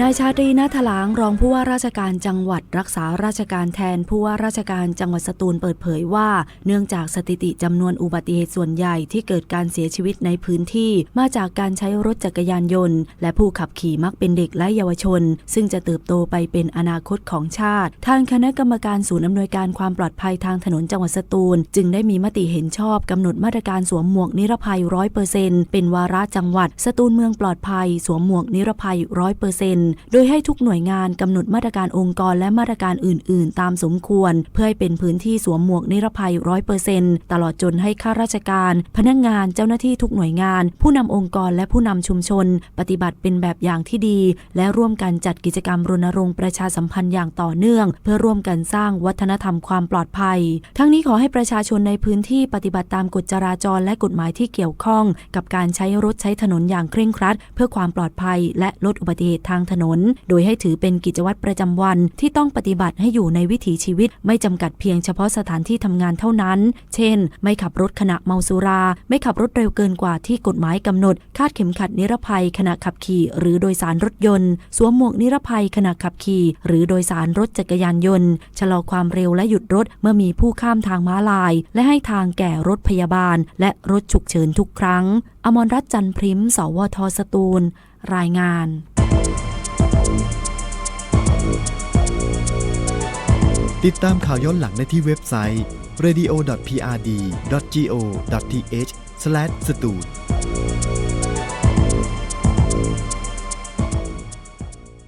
นายชาตรีนาถลางรองผู้ว่าราชการจังหวัดรักษาราชการแทนผู้ว่าราชการจังหวัดสตูลเปิดเผยว่า เนื่องจากสถิติจำนวนอุบัติเหตุส่วนใหญ่ที่เกิดการเสียชีวิตในพื้นที่ มาจากการใช้รถจักรยานยนต์ และผู้ขับขี่มักเป็นเด็กและเยาวชน ซึ่งจะเติบโตไปเป็นอนาคตของชาติ ทางคณะกรรมการศูนย์อำนวยการความปลอดภัยทางถนนจังหวัดสตูล จึงได้มีมติเห็นชอบกำหนดมาตรการสวมหมวกนิรภัยร้อยเปอร์เซ็นต์เป็นวาระจังหวัด สตูลเมืองปลอดภัย สวมหมวกนิรภัยร้อยเปอร์เซ็นต์โดยให้ทุกหน่วยงานกำหนดมาตรการองค์กรและมาตรการอื่น ๆ ตามสมควร เพื่อให้เป็นพื้นที่สวมหมวกนิรภัยร้อยเปอร์เซ็นต์ตลอดจนให้ข้าราชการ พนักงานเจ้าหน้าที่ทุกหน่วยงาน ผู้นำองค์กรและผู้นำชุมชน ปฏิบัติเป็นแบบอย่างที่ดี และร่วมกันจัดกิจกรรมรณรงค์ประชาสัมพันธ์อย่างต่อเนื่อง เพื่อร่วมกันสร้างวัฒนธรรมความปลอดภัย ทั้งนี้ขอให้ประชาชนในพื้นที่ปฏิบัติตามกฎจราจรและกฎหมายที่เกี่ยวข้อง กับการใช้รถใช้ถนนอย่างเคร่งครัด เพื่อความปลอดภัย และลดอุบัติเหตุทางถนนโดยให้ถือเป็นกิจวัตรประจำวันที่ต้องปฏิบัติให้อยู่ในวิถีชีวิต ไม่จำกัดเพียงเฉพาะสถานที่ทำงานเท่านั้น เช่น ไม่ขับรถขณะเมาสุรา ไม่ขับรถเร็วเกินกว่าที่กฎหมายกำหนด คาดเข็มขัดนิรภัยขณะขับขี่ หรือโดยสารรถยนต์ สวมหมวกนิรภัยขณะขับขี่ หรือโดยสารรถจักรยานยนต์ ชะลอความเร็วและหยุดรถเมื่อมีผู้ข้ามทางม้าลาย และให้ทางแก่รถพยาบาล และรถฉุกเฉินทุกครั้ง อมรรัตน์จันพริม สวทสตูล รายงาน ติดตามข่าวย้อนหลังได้ที่เว็บไซต์ radio.prd.go.th/stud